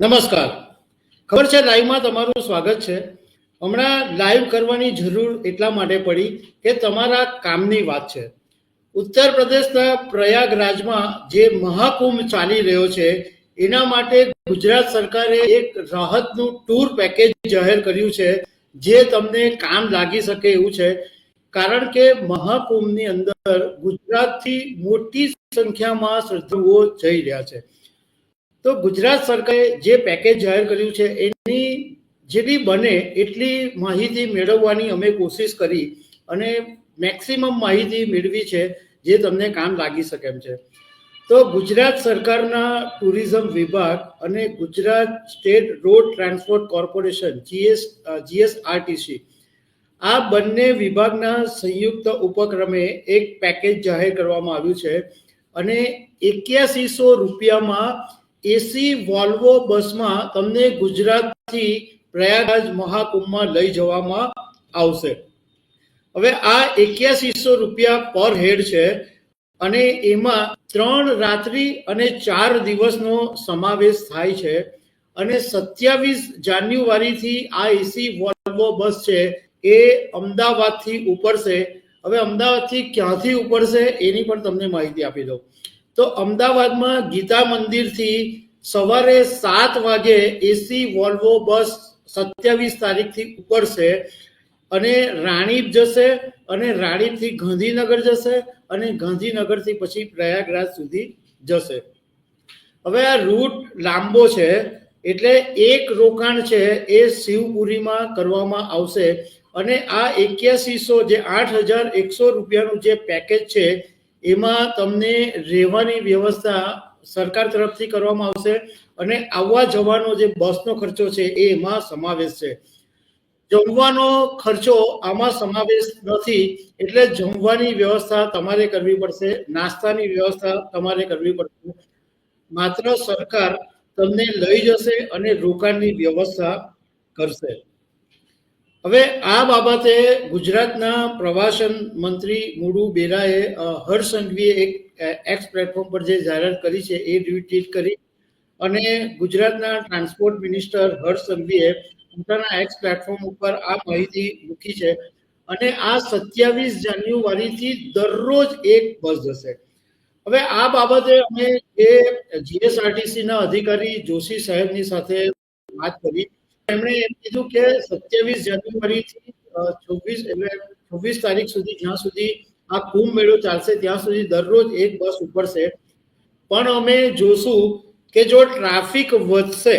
નમસ્કાર. ખબર છે, લાઈવમાં તમારું સ્વાગત છે. હમણાં લાઈવ કરવાની જરૂર એટલા માટે પડી કે તમારા કામની વાત છે. ઉત્તર પ્રદેશના પ્રયાગરાજમાં જે મહાકુંભ ચાલી રહ્યો છે, એના માટે ગુજરાત સરકારે એક રાહતનું ટૂર પેકેજ જાહેર કર્યું છે, જે તમને કામ લાગી શકે એવું છે. કારણ કે મહાકુંભની અંદર ગુજરાતથી મોટી સંખ્યામાં શ્રદ્ધાળુઓ જઈ રહ્યા છે. તો ગુજરાત સરકારે જે પેકેજ જાહેર કર્યું છે, એની જેટલી બને એટલી માહિતી મેળવવાની અમે કોશિશ કરી અને મેક્સિમમ માહિતી મેળવી છે, જે તમને કામ લાગી શકે એમ છે. તો ગુજરાત સરકારના ટુરિઝમ વિભાગ અને Gujarat state road transport corporation, GS, GSRTC, આ બંને વિભાગના સંયુક્ત ઉપક્રમે એક પેકેજ જાહેર કરવામાં આવ્યું છે અને એક્યાસીસો રૂપિયામાં એસી વોલ્વો બસમાં તમને ગુજરાતથી પ્રયાગરાજ મહાકુંભમાં લઈ જવામાં આવશે. હવે આ એક્યાસીસો રૂપિયા પર હેડ છે અને એમાં ત્રણ રાત્રિ અને ચાર દિવસનો સમાવેશ થાય છે અને સત્યાવીસ જાન્યુઆરીથી આ એસી વોલ્વો બસ છે એ અમદાવાદથી ઉપડશે. હવે અમદાવાદથી ક્યાંથી ઉપડશે એની પણ તમને માહિતી આપી દઉં. તો અમદાવાદમાં ગીતા મંદિરથી સવારે સાત વાગે એસી વોલ્વો બસ સત્યાવીસ તારીખથી ઉપડશે અને રાણીપ જશે અને રાણીપથી ગાંધીનગર જશે અને ગાંધીનગરથી પછી પ્રયાગરાજ સુધી જશે. હવે આ રૂટ લાંબો છે એટલે એક રોકાણ છે એ શિવપુરીમાં કરવામાં આવશે અને આ એક્યાસીસો જે આઠ હજાર એકસો રૂપિયાનું જે પેકેજ છે એમાં તમને રહેવાની વ્યવસ્થા સરકાર તરફથી કરવામાં આવશે અને આવવા જવાનો જે બસનો ખર્ચો છે એ એમાં સમાવેશ છે. જમવાનો ખર્ચો આમાં સમાવેશ નથી એટલે જમવાની વ્યવસ્થા તમારે કરવી પડશે, નાસ્તાની વ્યવસ્થા તમારે કરવી પડશે. માત્ર સરકાર તમને લઈ જશે અને રોકાણની વ્યવસ્થા કરશે. હવે આ બાબતે ગુજરાતના પ્રવાસન મંત્રી મુડુ બેરાએ હર્ષ એક એક્સ પ્લેટફોર્મ પર જે જાહેરાત કરી છે એ ટ્વીટ કરી અને ગુજરાતના ટ્રાન્સપોર્ટ મિનિસ્ટર હર્ષ પોતાના એક્સ પ્લેટફોર્મ ઉપર આ માહિતી મૂકી છે અને આ સત્યાવીસ જાન્યુઆરીથી દરરોજ એક બસ જશે. હવે આ બાબતે અમે જે જીએસઆરટીસીના અધિકારી જોશી સાહેબની સાથે વાત કરી. એમણે એમ કીધું કે સત્યાવીસ જાન્યુઆરીથી છવ્વીસ એટલે છવ્વીસ તારીખ સુધી, જ્યાં સુધી આ કુંભ મેળો ચાલશે, ત્યાં સુધી દરરોજ એક બસ ઉપડશે પણ અમે જોશું કે જો ટ્રાફિક વધશે,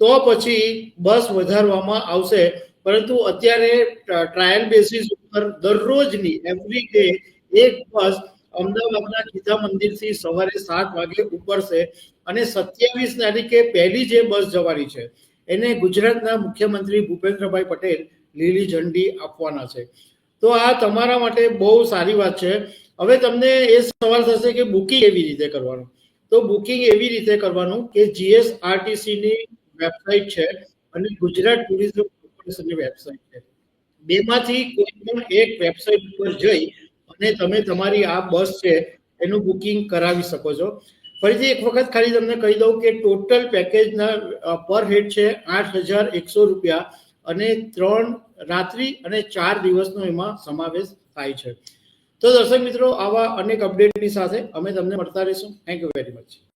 તો પછી બસ વધારવામાં આવશે. પરંતુ અત્યારે ટ્રાયલ બેસિસ ઉપર દરરોજની, એવરી ડે એક બસ અમદાવાદના ગીધા મંદિરથી સવારે સાત વાગે ઉપડશે અને સત્યાવીસ તારીખે પહેલી જે બસ જવાની છે એને ગુજરાતના મુખ્યમંત્રી ભૂપેન્દ્રભાઈ પટેલ લીલી ઝંડી આપવાના છે. તો આ તમારા માટે બહુ સારી વાત છે. હવે તમને એ સવાલ થશે કે બુકિંગ એવી રીતે કરવાનું? તો બુકિંગ એવી રીતે કરવાનું કે જીએસઆરટીસીની વેબસાઇટ છે અને ગુજરાત ટુરિઝમ કોર્પોરેશનની વેબસાઇટ છે. બેમાંથી કોઈ પણ એક વેબસાઇટ ઉપર જઈ અને તમે તમારી આ બસ છે એનું બુકિંગ કરાવી શકો છો. ફરીથી એક વખત ખાલી તમને કહી દઉં કે ટોટલ પેકેજના પર હેડ છે આઠ હજાર એકસો રૂપિયા અને ત્રણ રાત્રિ અને ચાર દિવસનો એમાં સમાવેશ થાય છે. તો દર્શક મિત્રો, આવા અનેક અપડેટની સાથે અમે તમને મળતા રહીશું. Thank you very much